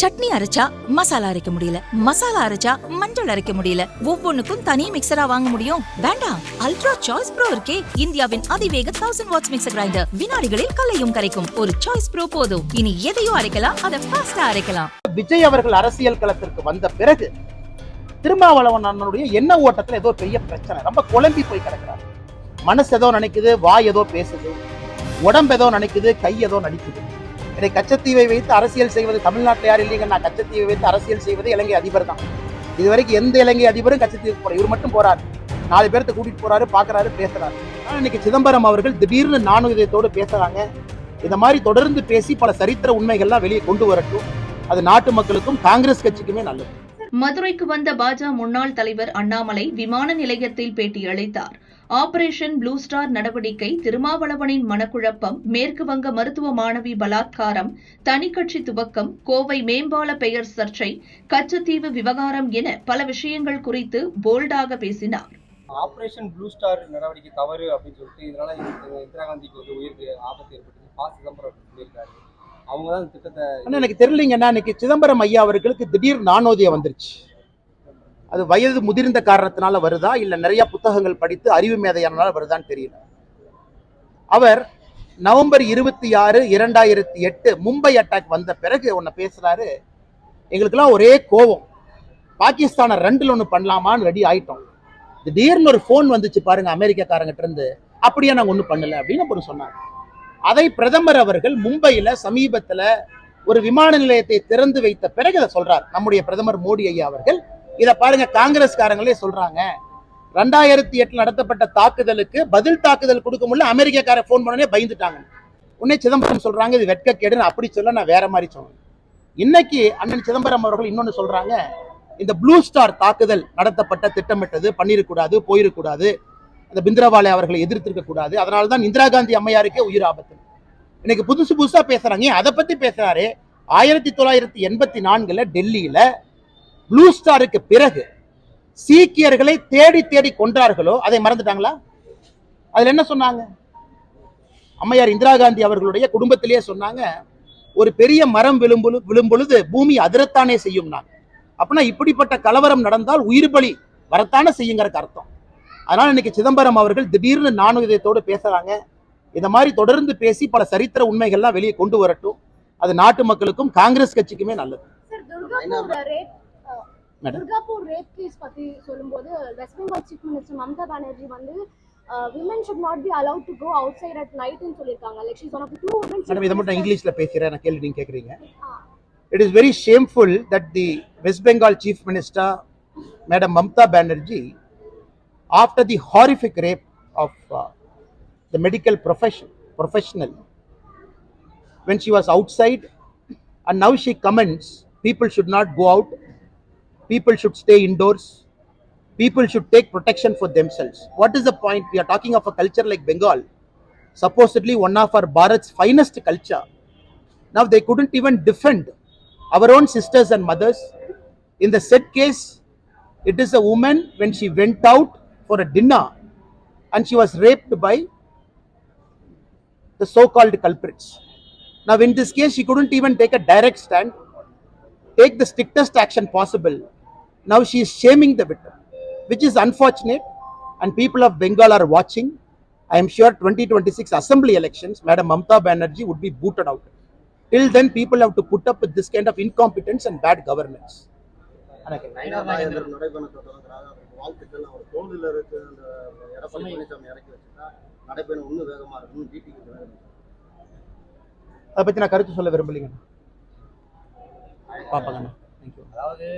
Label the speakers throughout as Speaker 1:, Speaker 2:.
Speaker 1: சட்னி அரைச்சா மசாலா அரைக்க முடியல. மசாலா அரைச்சா மஞ்சள் அரைக்க முடியல. ஒவ்வொன்னுக்கும் தனி மிக்சரா வாங்க முடியும். வேண்டாம். அல்ட்ரா சாய்ஸ் ப்ரோ இருக்கே. இந்தியாவின் அதிவேக தௌசண்ட் வாட்ஸ் மிக்சர் கிரைண்டர் வினாடிகளில் கலையும் கரைக்கும். ஒரு சாய்ஸ் ப்ரோ போதும். இனி எதையும் அரைக்கலாம். அதை ஃபாஸ்டா அரைக்கலாம்.
Speaker 2: விஜய் அவர்கள் அரசியல் களத்திற்கு வந்த பிறகு திருமாவளவன் அண்ணனுடைய எண்ண ஓட்டத்துல ஏதோ பெரிய பிரச்சனை. ரொம்ப குழம்பி போய் கிடக்கிறார். மனசு ஏதோ நினைக்குது வாய் ஏதோ பேசுது. உடம்பு ஏதோ நினைக்குது கை ஏதோ நடிக்குது. இதை கச்சத்தீவை வைத்து அரசியல் செய்வது. தமிழ்நாட்டில் யார் இல்லைங்க நான் கச்சத்தீவை வைத்து அரசியல் செய்வது இலங்கை அதிபர் தான். இதுவரைக்கும் எந்த இலங்கை அதிபரும் கச்சத்தீவுக்கு போற இவர் மட்டும் போறாரு. நாலு பேர்த்த கூட்டிட்டு போறாரு பாக்குறாரு பேசுறாரு. ஆனா இன்னைக்கு சிதம்பரம் அவர்கள் திடீர்னு நானுதயத்தோடு பேசுறாங்க. இந்த மாதிரி தொடர்ந்து பேசி பல சரித்திர உண்மைகள்லாம் வெளியே கொண்டு வரட்டும். அது நாட்டு மக்களுக்கும் காங்கிரஸ் கட்சிக்குமே நல்லது.
Speaker 3: மதுரைக்கு வந்த பாஜக முன்னாள் தலைவர் அண்ணாமலை விமான நிலையத்தில் பேட்டியளித்தார் ஆபரேஷன் ப்ளூ ஸ்டார் நடவடிக்கை திருமாவளவனின் மனக்குழப்பம் மேற்கு வங்க மருத்துவ மாணவி பலாத்காரம் தனிக்கட்சி துவக்கம் கோவை மேம்பால பெயர் சர்ச்சை கச்சத்தீவு விவகாரம் என பல விஷயங்கள் குறித்து போல்டாக பேசினார்.
Speaker 4: ஆபரேஷன் ப்ளூ ஸ்டார் நடவடிக்கை தவறு அப்படின்னு சொல்லிட்டு இதனால இந்திரா இந்திரா காந்திக்கு வந்து உயிருக்கு ஆபத்து ஏற்பட்டது. பா. சிதம்பரம் சொல்லியிருக்காரு. அவங்க தான் இந்த திட்டத்தை
Speaker 2: எனக்கு தெரியலங்கன்னா இன்னைக்கு சிதம்பரம் ஐயா அவர்களுக்கு திடீர் நானோதியம் வந்துருச்சு. அது வயது முதிர்ந்த காரணத்தினால வருதா? இல்ல நிறைய புத்தகங்கள் படித்து அறிவு மேதையானால வருதான்னு தெரியல. அவர் நவம்பர் இருபத்தி ஆறு இரண்டாயிரத்தி எட்டு மும்பை அட்டாக் வந்த பிறகு ஒன்னு பேசுறாரு எங்களுக்கெல்லாம் ஒரே கோபம். பாகிஸ்தானை ரெண்டுல ஒன்று பண்ணலாமான்னு ரெடி ஆயிட்டோம். திடீர்னு ஒரு ஃபோன் வந்துச்சு பாருங்க அமெரிக்காக்காரங்கிட்ட இருந்து. அப்படியே நாங்கள் ஒன்றும் பண்ணல அப்படின்னு அப்புறம் சொன்னாங்க அதை பிரதமர் அவர்கள் மும்பையில சமீபத்துல ஒரு விமான நிலையத்தை திறந்து வைத்த பிறகு அதை சொல்றார். நம்முடைய பிரதமர் மோடி ஐயா அவர்கள் இதை பாருங்க காங்கிரஸ்காரங்களே சொல்றாங்க. ரெண்டாயிரத்தி எட்டுல நடத்தப்பட்ட தாக்குதலுக்கு பதில் தாக்குதல் கொடுக்க முடியல அமெரிக்காக்கார ஃபோன் பண்ணனே பயந்துட்டாங்க. உடனே சிதம்பரம் சொல்றாங்க இது வெட்கக்கேடுன்னு அப்படி சொல்ல நான் வேற மாதிரி சொன்னேன். இன்னைக்கு அண்ணன் சிதம்பரம் அவர்கள் இன்னொன்னு சொல்றாங்க இந்த ப்ளூ ஸ்டார் தாக்குதல் நடத்தப்பட்ட திட்டமிட்டது பண்ணிருக்கூடாது போயிருக்கூடாது அந்த பிந்திரவாலை அவர்களை எதிர்த்திருக்க கூடாது அதனால தான் இந்திரா காந்தி அம்மையாருக்கே உயிர் ஆபத்து. இன்னைக்கு புதுசு புதுசா பேசுறாங்க அதை பத்தி பேசுறாரு? ஆயிரத்தி தொள்ளாயிரத்தி எண்பத்தி நான்குல டெல்லியில ப்ளூ ஸ்டாருக்கு பிறகு சீக்கியர்களை தேடி தேடி கொன்றார்களோ அதை மறந்துட்டாங்களா? அதுல என்ன சொன்னாங்க? அம்மையார் இந்திரா காந்தி அவர்களுடைய குடும்பத்திலேயே சொன்னாங்க ஒரு பெரிய மரம் விழும்பொழு விழும்பொழுது பூமி அதிரத்தானே செய்யும்னா அப்படின்னா இப்படிப்பட்ட கலவரம் நடந்தால் உயிர் பலி வரத்தானே செய்யுங்கிறக்கு அர்த்தம். அதனால இன்னைக்கு சிதம்பரம் அவர்கள் திடீர்னு நானுதயத்தோடு பேசுறாங்க. இந்த மாதிரி தொடர்ந்து பேசி பல சரித்திர உண்மைகள்லாம் வெளியே கொண்டு வரட்டும். அது நாட்டு மக்களுக்கும் காங்கிரஸ் கட்சிக்குமே நல்லது. மேடம்.
Speaker 5: துர்காப்பூர் ரேப் கேஸ் பத்தி சொல்லும்போது west Bengal chief minister Mamata Banerjee வந்து women should not be allowed to go outside at நைட்னு சொல்லியிருக்காங்க. Like she's one of two
Speaker 2: madam இதை மட்டும் இங்கிலீஷ்ல பேசுறேன். நான் கேள்வி நீங்க கேக்குறீங்க. It is very shameful that the West Bengal chief minister madam Mamata Banerjee after the horrific rape of the medical profession professional when she was outside and now she comments people should not go out people should stay indoors. People should take protection for themselves. What is the point? We are talking of a culture like bengal. Supposedly one of our bharat's finest culture. Now they couldn't even defend our own sisters and mothers. In the said case it is a woman when she went out for a dinner and she was raped by the so-called culprits. Now, in this case, she couldn't even take a direct stand, take the strictest action possible. Now she is shaming the victim, which is unfortunate. And people of Bengal are watching. I am sure 2026 assembly elections, Madam Mamta Banerjee would be booted out. Till then, people have to put up with this kind of incompetence and bad governance. அதை பத்தி நான் கருத்து சொல்ல விரும்பலைங்க பாப்பாங்கண்ணா thank you
Speaker 6: அதாவது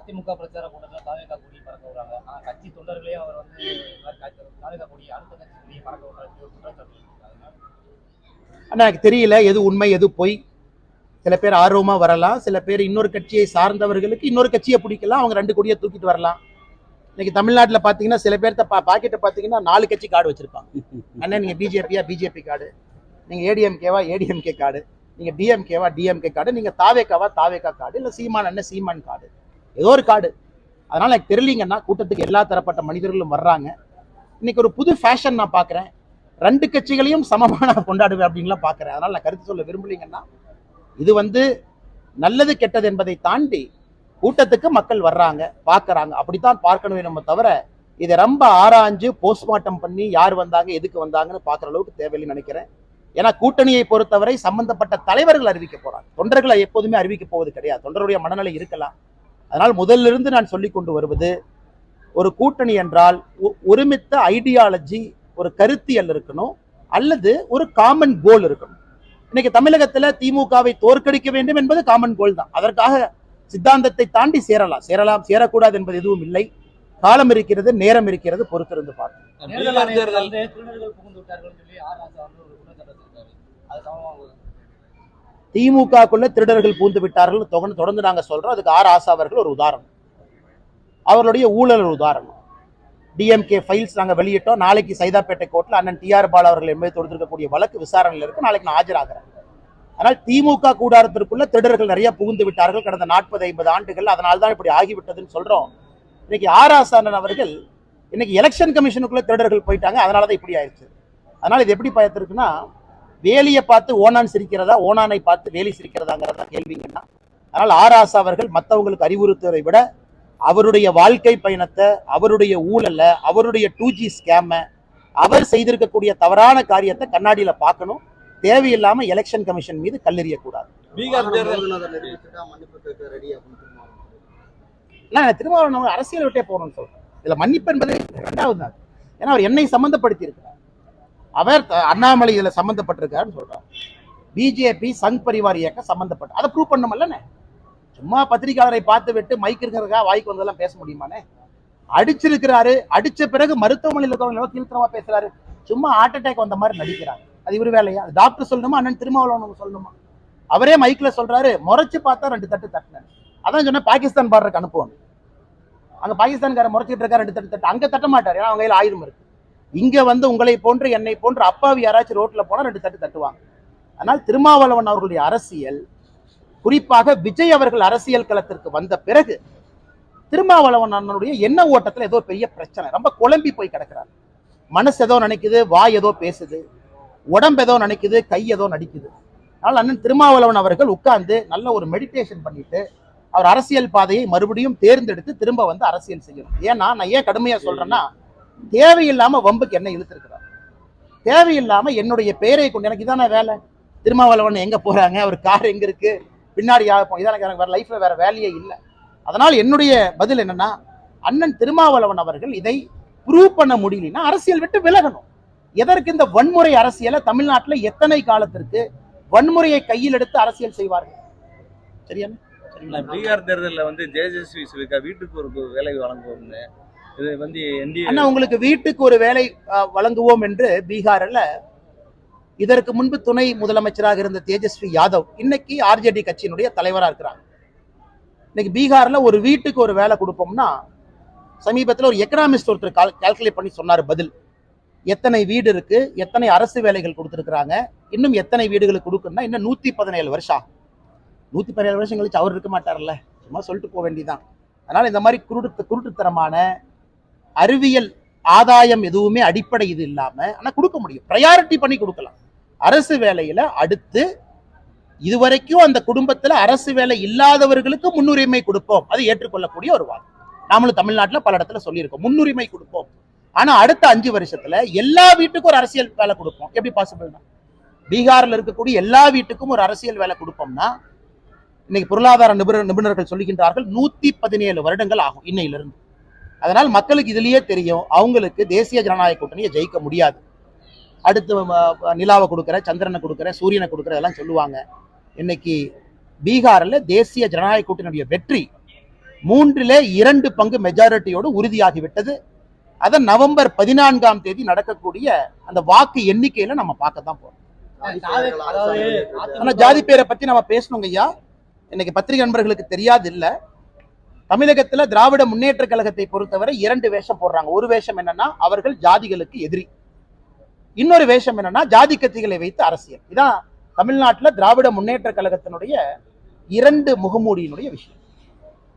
Speaker 6: அதிமுக பிரச்சார கூட்டத்தில் தாவேகா கொடி பறக்க விடுறாங்க. ஆனால் கட்சி தொண்டர்களே அவர் வந்து தாவேகா கொடி அடுத்த கட்சி கொடியை பறக்க விடுறாரு. குற்றச்சாட்டு
Speaker 2: ஆனால் எனக்கு தெரியல எது உண்மை எது பொய். சில பேர் ஆர்வமாக வரலாம். சில பேர் இன்னொரு கட்சியை சார்ந்தவர்களுக்கு இன்னொரு கட்சியை பிடிக்கலாம். அவங்க ரெண்டு கொடியை தூக்கிட்டு வரலாம். இன்னைக்கு தமிழ்நாட்டில் பார்த்தீங்கன்னா சில பேர்த்த பா பாக்கெட்டை பார்த்தீங்கன்னா நாலு கட்சி கார்டு வச்சிருப்பாங்க. அண்ணன் நீங்கள் பிஜேபியா பிஜேபி கார்டு? நீங்கள் ஏடிஎம்கேவா ஏடிஎம்கே கார்டு? நீங்கள் டிஎம்கேவா டிஎம்கே கார்டு? நீங்கள் தாவேக்காவா தாவேக்கா கார்டு? இல்லை சீமான் அண்ணன் சீமான் கார்டு? ஏதோ ஒரு காடு. அதனால எனக்கு தெரியலீங்கன்னா கூட்டத்துக்கு எல்லா தரப்பட்ட மனிதர்களும் வர்றாங்க. இன்னைக்கு ஒரு புது ஃபேஷன் நான் பார்க்குறேன் ரெண்டு கட்சிகளையும் சமமான கொண்டாடுவேன் அப்படின்லாம் பார்க்குறேன் அதனால நான் கருத்து சொல்ல விரும்பலீங்கன்னா இது வந்து நல்லது கெட்டது என்பதை தாண்டி கூட்டத்துக்கு மக்கள் வர்றாங்க பார்க்குறாங்க அப்படித்தான் பார்க்கணுமே நம்ம தவிர இதை ரொம்ப ஆராய்ஞ்சு போஸ்ட்மார்ட்டம் பண்ணி யார் வந்தாங்க எதுக்கு வந்தாங்கன்னு பார்க்குற அளவுக்கு தேவையில்லைன்னு நினைக்கிறேன். ஏன்னா கூட்டணியை பொறுத்தவரை சம்பந்தப்பட்ட தலைவர்கள் அறிவிக்க போறாங்க. தொண்டர்களை எப்போதுமே அறிவிக்க போவது கிடையாது. தொண்டருடைய மனநிலை இருக்கலாம். அதனால் முதல்ல இருந்து நான் சொல்லி கொண்டு வருவது ஒரு கூட்டணி என்றால் ஒருமித்த ஐடியாலஜி ஒரு கருத்தியல் இருக்கணும் அல்லது ஒரு காமன் கோல் இருக்கணும். இன்னைக்கு தமிழகத்துல திமுகவை தோற்கடிக்க வேண்டும் என்பது காமன் கோல் தான். அதற்காக சித்தாந்தத்தை தாண்டி சேரலாம். சேரலாம் சேரக்கூடாது என்பது எதுவும் இல்லை. காலம் இருக்கிறது நேரம் இருக்கிறது பொறுத்திருந்து பார்ப்போம். திமுகக்குள்ள திருடர்கள் பூந்து விட்டார்கள் தொடர்ந்து தொடர்ந்து சொல்கிறோம் அதுக்கு ஆர் ஆசா அவர்கள் ஒரு உதாரணம். அவர்களுடைய ஊழல் ஒரு உதாரணம். டிஎம்கே ஃபைல்ஸ் நாங்கள் வெளியிட்டோம். நாளைக்கு சைதாப்பேட்டை கோர்ட்டில் அண்ணன் டிஆர் பாலா அவர்கள் என்பதை தொடுத்திருக்கக்கூடிய வழக்கு விசாரணையில் இருக்கு. நாளைக்கு நான் ஆஜராகிறேன். ஆனால் திமுக கூடாரத்திற்குள்ள திருடர்கள் நிறைய புகுந்து விட்டார்கள். கடந்த நாற்பது ஐம்பது ஆண்டுகள் அதனால தான் இப்படி ஆகிவிட்டதுன்னு சொல்கிறோம் இன்னைக்கு ஆர் ஆசானன் அவர்கள் இன்னைக்கு எலெக்ஷன் கமிஷனுக்குள்ளே திருடர்கள் போயிட்டாங்க. அதனால தான் இப்படி ஆயிடுச்சு. அதனால் இது எப்படி பயத்திருக்குன்னா வேலியை பார்த்து ஓனான் சிரிக்கிறதா ஓனானை பார்த்து வேலி சிரிக்கிறதாங்கிறதா கேள்விங்கன்னா அதனால் ஆர் ஆசா அவர்கள் மற்றவங்களுக்கு அறிவுறுத்துவதை விட அவருடைய வாழ்க்கை பயணத்தை அவருடைய ஊழலை அவருடைய டூ ஜி ஸ்கேமை அவர் செய்திருக்கக்கூடிய தவறான காரியத்தை கண்ணாடியில பார்க்கணும். தேவையில்லாம எலெக்ஷன் கமிஷன் மீது கல்லெறியக்கூடாது.
Speaker 7: பீகார்
Speaker 2: நான் திருமாவளவன் அரசியல் விட்டே போகணும்னு சொல்றேன். இதுல மன்னிப்பு என்பது ரெண்டாவது தான் ஏன்னா அவர் என்னை சம்பந்தப்படுத்தி இருக்கிறார் அவர் அண்ணாமலை இதில் சம்மந்தப்பட்டிருக்காருன்னு சொல்கிறார் பிஜேபி சங் பரிவார் இயக்கம் சம்பந்தப்பட்ட அதை ப்ரூவ் பண்ணமில்லண்ணே. சும்மா பத்திரிகையாளரை பார்த்து விட்டு மைக் இருக்கிறதுக்காக வாய்க்கு வந்ததெல்லாம் பேச முடியுமாண்ணே? அடிச்சிருக்கிறாரு அடிச்ச பிறகு மருத்துவமனையில் இருக்கிறவங்க கீழ்த்தரமா பேசுறாரு? சும்மா ஹார்ட் அட்டாக் வந்த மாதிரி நடிக்கிறாங்க. அது இவர் வேலையா? அது டாக்டர் சொல்லணுமா? அண்ணன் திருமாவளவன் சொல்லணுமா? அவரே மைக்ல சொல்றாரு முறைச்சு பார்த்தா ரெண்டு தட்டு தட்டினேன். அதான் சொன்ன பாகிஸ்தான் பார்டருக்கு அனுப்புவாங்க அங்க பாகிஸ்தான்கார முறைச்சிட்டு இருக்கா ரெண்டு தட்டு தட்டு. அங்க தட்ட மாட்டார் ஏன்னா அவங்க கையில் ஆயுதம் இருக்கு. இங்க வந்து உங்களை போன்று என்னை போன்று அப்பாவி யாராச்சும் ரோட்ல போனால் ரெண்டு தட்டு தட்டுவாங்க. ஆனால் திருமாவளவன் அவர்களுடைய அரசியல் குறிப்பாக விஜய் அவர்கள் அரசியல் களத்திற்கு வந்த பிறகு திருமாவளவன் அண்ணனுடைய எண்ண ஓட்டத்துல ஏதோ பெரிய பிரச்சனை. ரொம்ப குழம்பி போய் கிடக்கிறார். மனசு ஏதோ நினைக்குது வாய் ஏதோ பேசுது உடம்பு ஏதோ நினைக்குது கை ஏதோ நடிக்குது. அதனால் அண்ணன் திருமாவளவன் அவர்கள் உட்கார்ந்து நல்ல ஒரு மெடிடேஷன் பண்ணிட்டு அவர் அரசியல் பாதையை மறுபடியும் தேர்ந்தெடுத்து திரும்ப வந்து அரசியல் செய்யணும். ஏன்னா நான் ஏன் கடுமையா சொல்றேன்னா தேவையில்லாம வம்புக்கு என்ன இழுத்திருக்கிறார். தேவையில்லாம என்னுடைய பெயரை கொண்டு எனக்கு இதான வேலை? திருமாவளவன் எங்க போறாங்க? அவர் கார் எங்க இருக்கு? பின்னாடி யாருப்போம் இதான் எனக்கு வேற லைஃப்ல வேற வேலையே இல்லை. அதனால் என்னுடைய பதில் என்னன்னா அண்ணன் திருமாவளவன் அவர்கள் இதை ப்ரூவ் பண்ண முடியலன்னா அரசியல் விட்டு விலகணும். எதற்கு இந்த வன்முறை அரசியலை தமிழ்நாட்டுல எத்தனை காலத்திற்கு வன்முறையை கையில் எடுத்து அரசியல் செய்வார்கள்? சரியா?
Speaker 8: பீகார் தேர்தலில் வந்து ஜெயஜஸ்வி சொல்லியிருக்கா வீட்டுக்கு ஒரு வேலை வழங்குவோம்னு. இது வந்து
Speaker 2: அண்ணா உங்களுக்கு வீட்டுக்கு ஒரு வேலை வழங்குவோம் என்று பீகாரில் இதற்கு முன்பு துணை முதலமைச்சராக இருந்த தேஜஸ்வி யாதவ் இன்னைக்கு ஆர்ஜேடி கட்சியினுடைய தலைவராக இருக்கிறாங்க. இன்னைக்கு பீகார்ல ஒரு வீட்டுக்கு ஒரு வேலை கொடுப்போம்னா சமீபத்தில் ஒரு எக்கனாமிஸ்ட் ஒருத்தர் கால் கால்குலேட் பண்ணி சொன்னார் பதில். எத்தனை வீடு இருக்கு எத்தனை அரசு வேலைகள் கொடுத்துருக்குறாங்க இன்னும் எத்தனை வீடுகளுக்கு கொடுக்குன்னா இன்னும் நூற்றி பதினேழு வருஷம் ஆகும். நூற்றி பதினேழு வருஷம் கழிச்சு அவர் இருக்க மாட்டார்ல சும்மா சொல்லிட்டு போக வேண்டியதான் அதனால இந்த மாதிரி குருட்டு குருட்டுத்தனமான அறிவியல் ஆதாயம் எதுவுமே அடிப்படை இது இல்லாம ஆனா கொடுக்க முடியும். ப்ரையாரிட்டி பண்ணி கொடுக்கலாம். அரசு வேலையில அடுத்து இதுவரைக்கும் அந்த குடும்பத்துல அரசு வேலை இல்லாதவர்களுக்கு முன்னுரிமை கொடுப்போம். அது ஏற்றுக்கொள்ளக்கூடிய ஒரு வாதம். நாமளும் தமிழ்நாட்டுல பல இடத்துல சொல்லியிருக்கோம். முன்னுரிமை கொடுப்போம். ஆனா அடுத்த அஞ்சு வருஷத்துல எல்லா வீட்டுக்கும் ஒரு அரசியல் வேலை கொடுப்போம். எப்படி பாசிபிள்னா பீகார்ல இருக்கக்கூடிய எல்லா வீட்டுக்கும் ஒரு அரசியல் வேலை கொடுப்போம்னா இன்னைக்கு பொருளாதார நிபுணர் நிபுணர்கள் சொல்லுகின்றார்கள் நூத்தி பதினேழு வருடங்கள் ஆகும் இன்னையிலிருந்து. அதனால் மக்களுக்கு இதுலயே தெரியும் அவங்களுக்கு தேசிய ஜனநாயக கூட்டணியை ஜெயிக்க முடியாது. அடுத்து நிலாவை கொடுக்குற சந்திரனை கொடுக்குற சூரியனை கொடுக்குற இதெல்லாம் சொல்லுவாங்க. இன்னைக்கு பீகார்ல தேசிய ஜனநாயக கூட்டணியுடைய வெற்றி மூன்றிலே இரண்டு பங்கு மெஜாரிட்டியோடு உறுதியாகிவிட்டது. அதை நவம்பர் பதினான்காம் தேதி நடக்கக்கூடிய அந்த வாக்கு எண்ணிக்கையில நம்ம பார்க்க தான் போறோம் ஆனா ஜாதி பேரை பத்தி நம்ம பேசணுங்க ஐயா. இன்னைக்கு பத்திரிகை நண்பர்களுக்கு தெரியாது இல்ல. தமிழகத்துல திராவிட முன்னேற்ற கழகத்தை பொறுத்தவரை இரண்டு வேஷம் போடுறாங்க. ஒரு வேஷம் என்னன்னா அவர்கள் ஜாதிகளுக்கு எதிரி. இன்னொரு வேஷம் என்னன்னா ஜாதி கட்சிகளை வைத்து அரசியல். இதான் தமிழ்நாட்டுல திராவிட முன்னேற்ற கழகத்தினுடைய இரண்டு முகமூடியினுடைய விஷயம்.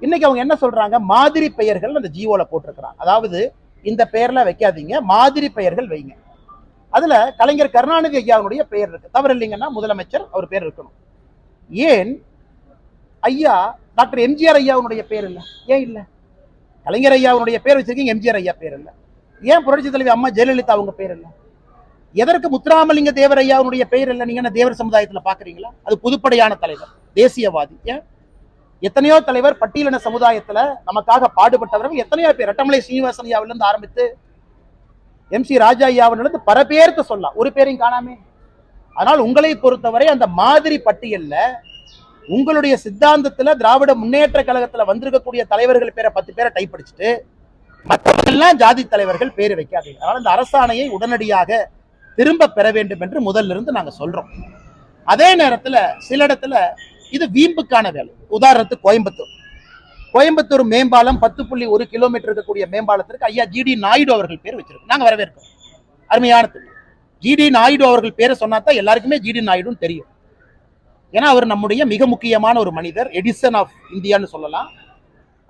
Speaker 2: இன்னைக்கு அவங்க என்ன சொல்றாங்க? மாதிரி பெயர்கள் அந்த ஜியோல போட்டிருக்கிறாங்க. அதாவது இந்த பெயர்ல வைக்காதீங்க மாதிரி பெயர்கள் வைங்க. அதுல கலைஞர் கருணாநிதி ஐயாவுடைய பெயர் இருக்கு. தவறு இல்லைங்கன்னா முதலமைச்சர் அவர் பேர் இருக்கணும். ஏன்? ஐயா டாக்டர் எம்ஜிஆர் ஐயாவுடைய பேர் இல்லை. ஏன் இல்லை? கலைஞர் ஐயாவுடைய பேர் வச்சிருக்கீங்க எம்ஜிஆர் ஐயா பேர் இல்லை. ஏன் புரட்சி தலைவி அம்மா ஜெயலலிதா அவங்க பேர் இல்லை? எதற்கு முத்துராமலிங்க தேவர் ஐயாவுடைய பெயர் இல்லை? நீங்க என்ன தேவர் சமுதாயத்துல பாக்குறீங்களா? அது புதுப்படையான தலைவர் தேசியவாதி. ஏன்? எத்தனையோ தலைவர் பட்டியலின சமுதாயத்துல நமக்காக பாடுபட்டவர்கள் எத்தனையோ பேர். ரட்டமலை சீனிவாசன் ஐயாவிலிருந்து ஆரம்பித்து எம் சி ராஜா ஐயாவிலிருந்து பல பேருக்கு சொல்லலாம். ஒரு பேரையும் காணாமே. ஆனால் உங்களை பொறுத்தவரை அந்த மாதிரி பட்டியல்ல உங்களுடைய சித்தாந்தத்துல திராவிட முன்னேற்ற கழகத்துல வந்திருக்கக்கூடிய தலைவர்கள் பேரை பத்து பேரை டைப் அடிச்சுட்டு மற்றவங்கெல்லாம் ஜாதி தலைவர்கள் பேர் வைக்காதீங்க. அதனால இந்த அரசாணையை உடனடியாக திரும்ப பெற வேண்டும் என்று முதல்ல இருந்து நாங்க சொல்றோம். அதே நேரத்துல சில இடத்துல இது வீம்புக்கான வேலை. உதாரணத்துக்கு கோயம்புத்தூர். கோயம்புத்தூர் மேம்பாலம் பத்து புள்ளி ஒரு கிலோமீட்டர் இருக்கக்கூடிய மேம்பாலத்திற்கு ஐயா ஜிடி நாயுடு அவர்கள் பேர் வச்சிருக்கோம். நாங்க வரவேற்கிறோம். அருமையான திட்டம் ஜிடி நாயுடு அவர்கள் பேரை சொன்னா தான் எல்லாருக்குமே ஜிடி நாயுடுன்னு தெரியும். ஏன்னா அவர் நம்முடைய மிக முக்கியமான ஒரு மனிதர் எடிசன் ஆஃப் இந்தியான்னு சொல்லலாம்.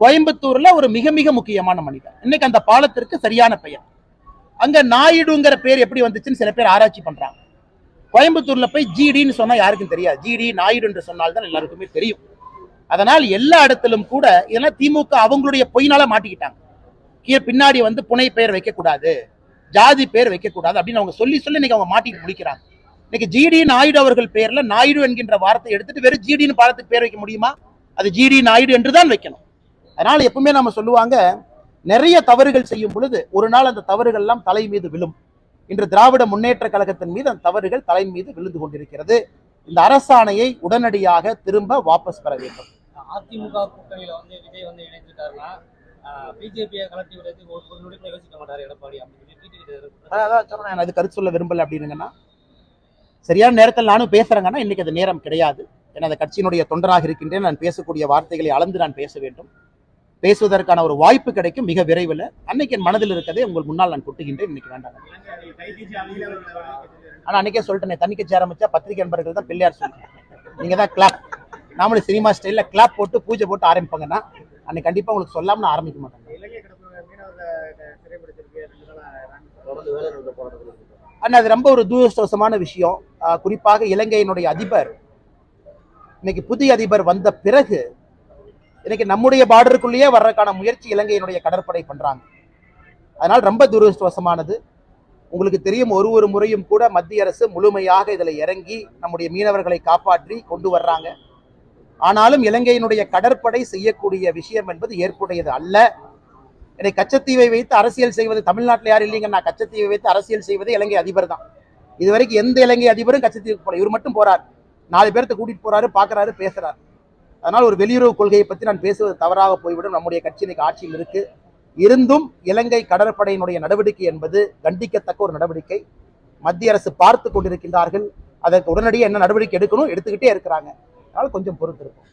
Speaker 2: கோயம்புத்தூர்ல ஒரு மிக மிக முக்கியமான மனிதர். இன்னைக்கு அந்த பாலத்திற்கு சரியான பெயர். அங்க நாயுடுங்கிற பேர் எப்படி வந்துச்சுன்னு சில பேர் ஆராய்ச்சி பண்றாங்க. கோயம்புத்தூர்ல போய் ஜிடின்னு சொன்னா யாருக்கும் தெரியாது. ஜிடி நாயுடு என்று சொன்னால்தான் எல்லாருக்குமே தெரியும். அதனால் எல்லா இடத்திலும் கூட இதெல்லாம் திமுக அவங்களுடைய பொய்னால மாட்டிக்கிட்டாங்க. கீழே பின்னாடி வந்து புனை பெயர் வைக்கக்கூடாது ஜாதி பேர் வைக்கக்கூடாது அப்படின்னு அவங்க சொல்லி சொல்லி இன்னைக்கு அவங்க மாட்டிட்டு முடிக்கிறாங்க. இன்னைக்கு ஜிடி நாயுடு அவர்கள் பேர்ல நாயுடு என்கின்ற வார்த்தை எடுத்துட்டு வெறும் ஜிடின்னு பாலத்துக்கு பேர் வைக்க முடியுமா? அது ஜிடி நாயுடு என்று தான் வைக்கணும். அதனால எப்பவுமே நம்ம சொல்லுவாங்க நிறைய தவறுகள் செய்யும் பொழுது ஒரு நாள் அந்த தவறுகள் எல்லாம் தலை மீது விழும். இன்று திராவிட முன்னேற்ற கழகத்தின் மீது அந்த தவறுகள் தலை மீது விழுந்து கொண்டிருக்கிறது. இந்த அரசாணையை உடனடியாக திரும்ப வாபஸ் பெற வேண்டும்.
Speaker 6: அதிமுக கூட்டணியில வந்து விஜய் வந்து இணைஞ்சிட்டாருன்னா பிஜேபியை கலட்டி விடுறதுக்கு ஒரு நொடி யோசிக்க மாட்டாரு எடப்பாடி அப்படின்னு சொல்லி
Speaker 2: அது கருத்து சொல்ல விரும்பல அப்படின்னுங்கன்னா சரியான நேரத்தில் நானும் பேசுறேங்கன்னா இன்னைக்கு அது நேரம் கிடையாது. ஏன்னா அந்த கட்சியினுடைய தொண்டராக இருக்கின்றேன். நான் பேசக்கூடிய வார்த்தைகளை அளந்து நான் பேச வேண்டும். பேசுவதற்கான ஒரு வாய்ப்பு கிடைக்கும் மிக விரைவில். அன்னைக்கு என் மனதில் இருக்கதே உங்கள் முன்னால் நான் கொட்டுகின்றேன். இன்னைக்கு வேண்டாம். ஆனா அன்னைக்கே சொல்லிட்டேன் தண்ணி சேர ஆரம்பிச்சா பத்திரிகை நண்பர்கள் தான் பிள்ளையார் சொல்லுங்க நீங்கள் தான் கிளாப் நாமளும் சினிமா ஸ்டைலில் கிளாப் போட்டு பூஜை போட்டு ஆரம்பிப்பாங்கன்னா அன்னைக்கு கண்டிப்பா உங்களுக்கு சொல்லாம நான் ஆரம்பிக்க மாட்டேன். ஆனால் அது ரொம்ப ஒரு துரதிருஷ்டவசமான விஷயம். குறிப்பாக இலங்கையினுடைய அதிபர். இன்னைக்கு புதிய அதிபர் வந்த பிறகு இன்னைக்கு நம்முடைய பார்டருக்குள்ளேயே வர்றதுக்கான முயற்சி இலங்கையினுடைய கடற்படை பண்ணுறாங்க அதனால் ரொம்ப துரதிருஷ்டவசமானது. உங்களுக்கு தெரியும் ஒரு ஒரு முறையும் கூட மத்திய அரசு முழுமையாக இதில் இறங்கி நம்முடைய மீனவர்களை காப்பாற்றி கொண்டு வர்றாங்க. ஆனாலும் இலங்கையினுடைய கடற்படை செய்யக்கூடிய விஷயம் என்பது ஏற்புடையது அல்ல. என்னை கச்சத்தீவை வைத்து அரசியல் செய்வது தமிழ்நாட்டில் யாரும் இல்லைங்க? நான் கச்சத்தீவை வைத்து அரசியல் செய்வது இலங்கை அதிபர் தான். இதுவரைக்கும் எந்த இலங்கை அதிபரும் கச்சத்தீவுக்கு போல இவர் மட்டும் போறார். நாலு பேர்த்த கூட்டிட்டு போறாரு பாக்குறாரு பேசுறாரு. அதனால் ஒரு வெளியுறவு கொள்கையை பத்தி நான் பேசுவது தவறாக போய்விடும். நம்முடைய கட்சி இன்னைக்கு ஆட்சியில் இருக்கு. இருந்தும் இலங்கை கடற்படையினுடைய நடவடிக்கை என்பது கண்டிக்கத்தக்க ஒரு நடவடிக்கை. மத்திய அரசு பார்த்து கொண்டிருக்கின்றார்கள். அதற்கு உடனடியாக என்ன நடவடிக்கை எடுக்கணும்? எடுத்துக்கிட்டே இருக்கிறாங்க. அதனால் கொஞ்சம் பொறுத்து இருக்கும்